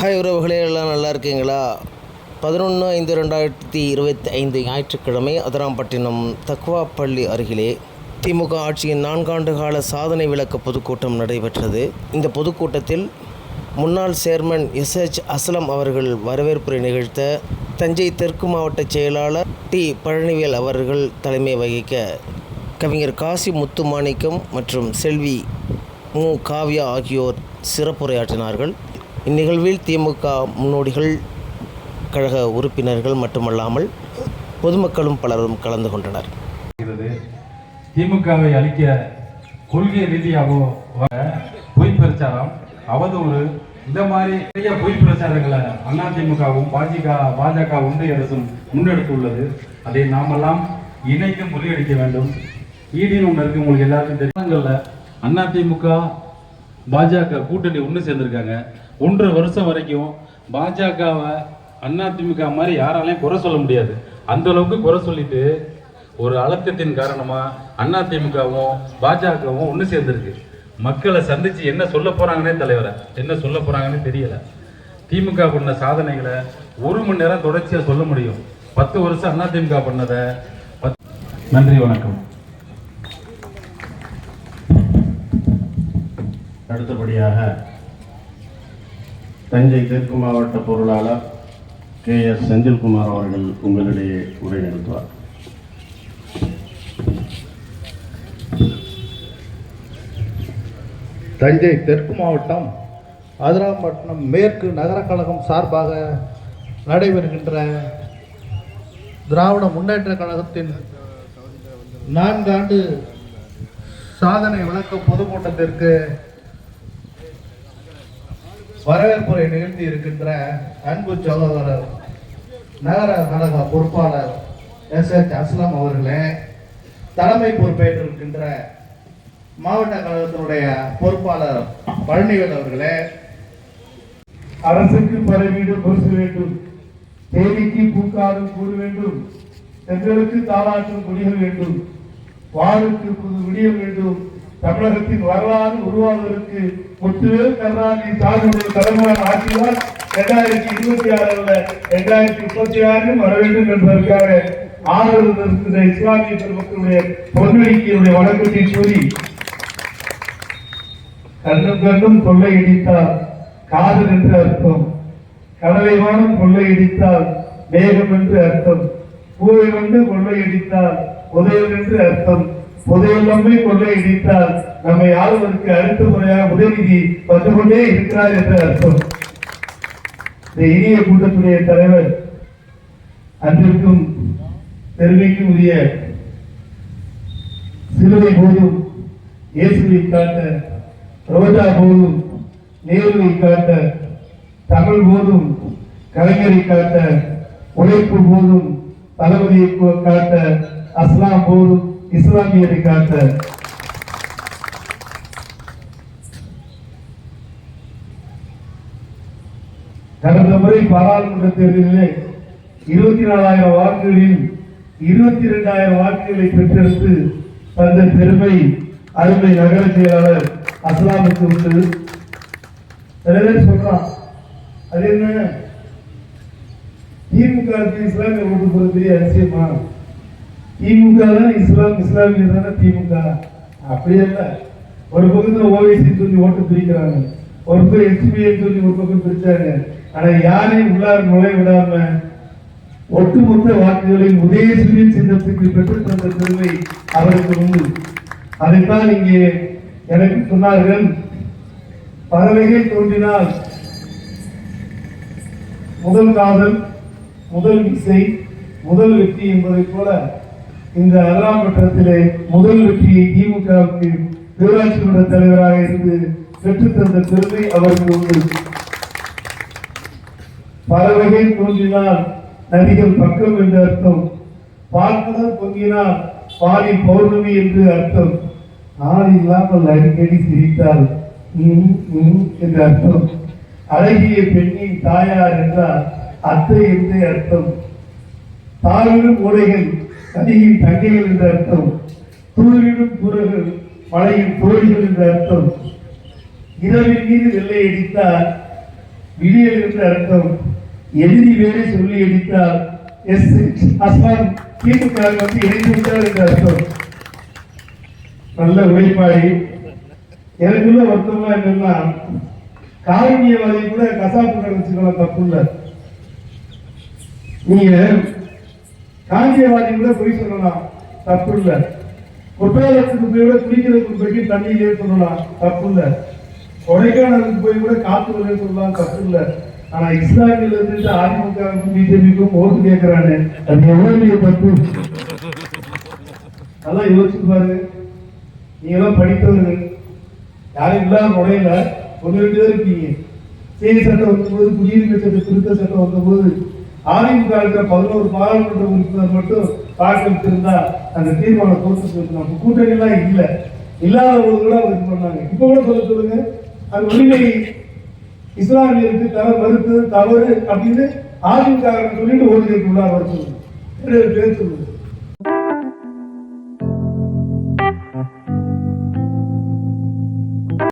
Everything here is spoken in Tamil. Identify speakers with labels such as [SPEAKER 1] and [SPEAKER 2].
[SPEAKER 1] ஹாய் உறவுகளே எல்லாம் நல்லா இருக்கீங்களா? பதினொன்று ஐந்து ரெண்டாயிரத்தி இருபத்தி ஐந்து ஞாயிற்றுக்கிழமை அதராம்பட்டினம் தக்வா பள்ளி அருகிலே திமுக ஆட்சியின் நான்காண்டு கால சாதனை விளக்க பொதுக்கூட்டம் நடைபெற்றது. இந்த பொதுக்கூட்டத்தில் முன்னாள் சேர்மன் எஸ்ஹெச் அஸ்லம் அவர்கள் வரவேற்புரை நிகழ்த்த தஞ்சை தெற்கு மாவட்ட செயலாளர் டி. பழனிவேல் அவர்கள் தலைமை வகிக்க கவிஞர் காசி முத்துமாணிக்கம் மற்றும் செல்வி மு. காவ்யா ஆகியோர் சிறப்புரையாற்றினார்கள். இந்நிகழ்வில் திமுக முன்னோடிகள் கழக உறுப்பினர்கள் மட்டுமல்லாமல் பொதுமக்களும் பலரும் கலந்து கொண்டனர்.
[SPEAKER 2] திமுகவை அளிக்க கொள்கை ரீதியாகவோ வர பொய் பிரச்சாரம் அவதூறு இந்த மாதிரி நிறைய பொய் பிரச்சாரங்களை அதிமுகவும் பாஜக பாஜக ஒன்றிய அரசும் முன்னெடுத்துள்ளது. அதை நாமெல்லாம் இணைந்து முறியடிக்க வேண்டும். ஈடின்னு ஒன்று இருக்கு உங்களுக்கு எல்லாருக்கும் தெரியுங்கள்ல அதிமுக பாஜக கூட்டணி ஒன்று சேர்ந்துருக்காங்க. ஒன்றரை வருஷம் வரைக்கும் பாஜகவை அதிமுக மாதிரி யாராலையும் குறை சொல்ல முடியாது. அந்த அளவுக்கு குறை சொல்லிட்டு ஒரு அழுத்தத்தின் காரணமாக அதிமுகவும் பாஜகவும் ஒன்று சேர்ந்துருக்கு. மக்களை சந்தித்து என்ன சொல்ல போகிறாங்கன்னே தலைவரை என்ன சொல்ல போகிறாங்கன்னு தெரியலை. திமுக பண்ண சாதனைகளை ஒரு மணி நேரம் தொடர்ச்சியாக சொல்ல முடியும். பத்து வருஷம் அதிமுக பண்ணதை நன்றி வணக்கம்.
[SPEAKER 3] அடுத்தபடியாக தஞ்சை தெற்கு மாவட்ட பொருளாளர் கே எஸ் செந்தில்குமார் அவர்கள் உங்களிடையே உரை நிறுத்துவார்
[SPEAKER 4] தஞ்சை தெற்கு மாவட்டம் அதிராம்பட்டினம் மேற்கு நகர கழகம் சார்பாக நடைபெறுகின்ற திராவிட முன்னேற்ற கழகத்தின் நான்காண்டு சாதனை விளக்க பொதுக்கூட்டத்திற்கு வரவேற்புரை நிகழ்த்தி இருக்கின்ற அன்பு சகோதரர் நகர கழக பொறுப்பாளர் எஸ் எச் அஸ்லாம் அவர்களே தலைமை பொறுப்பேற்றிருக்கின்ற மாவட்ட கழகத்தினுடைய பொறுப்பாளர் பழனிவேல் அவர்களே.
[SPEAKER 5] அரசுக்கு பல பொறுத்து வேண்டும் தேவிக்கு பூக்காரும் கூறு வேண்டும் செங்கலுக்கு தாளாற்றும் குடிகள் வேண்டும் வாழுக்கு புது விடிய வேண்டும் தமிழகத்தின் வரலாறு உருவாவதற்கு முத்துவேல் கருணாநிதி சாகுபடி தலைமையான ஆட்சியால் இரண்டாயிரத்தி இருபத்தி ஆறுல இரண்டாயிரத்தி முப்பத்தி ஆறிலும் வர வேண்டும் என்பதற்காக ஆதரவு இருக்கிற இஸ்லாமிய பெருமக்களுடைய பொன்வெளிக்கையுடைய வழக்கத்தை கூறி கண்ணும் கண்ணும் கொள்ளையடித்தால் காதல் என்று அர்த்தம். கடலை வானம் கொள்ளையடித்தால் மேகம் என்று அர்த்தம். பூவை வந்து கொள்ளை கொள்ளையடித்தால் உதயம் என்று அர்த்தம். புதையல் கொள்ளை இடித்தால் நம்மை ஆளுவதற்கு அடுத்த முறையாக உதயநிதி வந்து கொண்டே இருக்கிறார் என்று அர்த்தம். இந்த இனிய கூட்டத்துடைய தலைவர் அன்றிற்கும் பெருமைக்கும் உரிய சிலுவை போதும் இயேசுவை காட்ட ரோஜா போதும் நேருவை காட்ட தமிழ் போதும் கலைஞரை காட்ட உழைப்பு போதும் தளபதியை காட்ட அஸ்லாம் போதும் இஸ்லாமியரை காட்ட கடந்த முறை பாராளுமன்ற தேர்தலிலே இருபத்தி நாலாயிரம் வாக்குகளில் இருபத்தி இரண்டாயிரம் வாக்குகளை பெற்றெடுத்து தந்த பெருமை அருமை நகர செயலாளர் அஸ்லாமுக்கு உண்டு. சில பேர் சொல்றான் அது என்ன? திமுக இஸ்லாமிய ஓட்டு போறது பெரிய அதிசயமா திமுக தானே இஸ்லாம் இஸ்லாமியர் தானே திமுக? அப்படியே இல்லை ஒரு பக்கத்தில் ஓவைசி சொல்லி ஓட்டு பிரிக்கிறாங்க. ஒரு பக்கம் எஸ்பிஐ சொல்லி ஒரு பக்கம் பிரிச்சாங்க. ஆனால் யாரையும் உள்ளார் நுழை விடாம ஒட்டுமொத்த வாக்குகளில் உதயசூரியன் சின்னத்துக்கு பெற்று தந்த பெருமை அவருக்கு உண்டு. அதைத்தான் இங்கே எனக்கு சொன்னார்கள். பறவைகள் தோன்றினால் முதல் காதல் முதல் இசை முதல் வெற்றி என்பதைப் போல இந்த அருளாம்பட்டத்திலே முதல் வெற்றியை திமுகவுக்கு ஊராட்சி மன்ற தலைவராக இருந்து பெற்றுத்தந்த பெருமை அவருக்கு உண்டு. பறவைகள் தோன்றினால் நதிகள் பக்கம் என்று அர்த்தம். பார்க்கடல் பொங்கினால் பாரி பௌர்ணமி என்று அர்த்தம். ஆள் இல்லாமல் அடிக்கடி சிரித்தால் என்று அர்த்தம். அழகிய பெண்ணின் தாயார் என்றால் அத்தை என்று அர்த்தம். தாழ்விடும் ஓடைகள் நதியின் தங்கைகள் என்ற அர்த்தம். தூரிடும் குரல்கள் மழையின் தோழிகள் என்ற அர்த்தம். இரவின் மீது வெள்ளை அடித்தார் விடியல் என்ற அர்த்தம். எதிரி வேலை சொல்லி அடித்தார் எஸ் அஸ்மான் திமுக வந்து இணைந்து விட்டார் என்ற அர்த்தம். நல்ல உழைப்பாளி. எனக்குள்ள வருத்தமா என்னன்னா காரணியவாதி கூட கசாப்பு கடைச்சிக்கலாம் தப்பு இல்லை நீங்க காந்தியவாதி கூட பொய் சொல்லலாம். தப்பு இல்லை குற்றாலத்துக்கு போய் கூட குடிக்கிறதுக்கு போய் தண்ணியிலே சொல்லலாம். தப்பு இல்லை கொடைக்கானலுக்கு போய் கூட காத்து சொல்லலாம். தப்பு இல்லை ஆனா இஸ்லாமியில இருந்து அதிமுகவுக்கும் பிஜேபிக்கும் ஓட்டு கேட்கிறானு அது எவ்வளவு தப்பு நல்லா யோசிச்சு பாரு. நீங்க எல்லாம் படித்தவர்கள். யாரும் இல்லாத முறையில ஒன்று ரெண்டு பேர் இருக்கீங்க. செய்தி சட்டம் வந்தபோது குடியுரிமை சட்டம் திருத்த சட்டம் வந்தபோது அதிமுக இருக்கிற பதினோரு பாராளுமன்ற உறுப்பினர் மட்டும் வாக்களித்திருந்தா அந்த தீர்மானம் தோற்று போயிருக்கணும் கூட்டணி எல்லாம் இல்ல. இல்லாத போது கூட அவங்க இது பண்ணாங்க. இப்ப கூட சொல்ல சொல்லுங்க. அது உரிமை இஸ்லாமியருக்கு தர மறுத்தது தவறு அப்படின்னு அதிமுக சொல்லிட்டு ஓடுகைக்கு உள்ளார் வர சொல்லுங்க. பேர் சொல்லுங்க.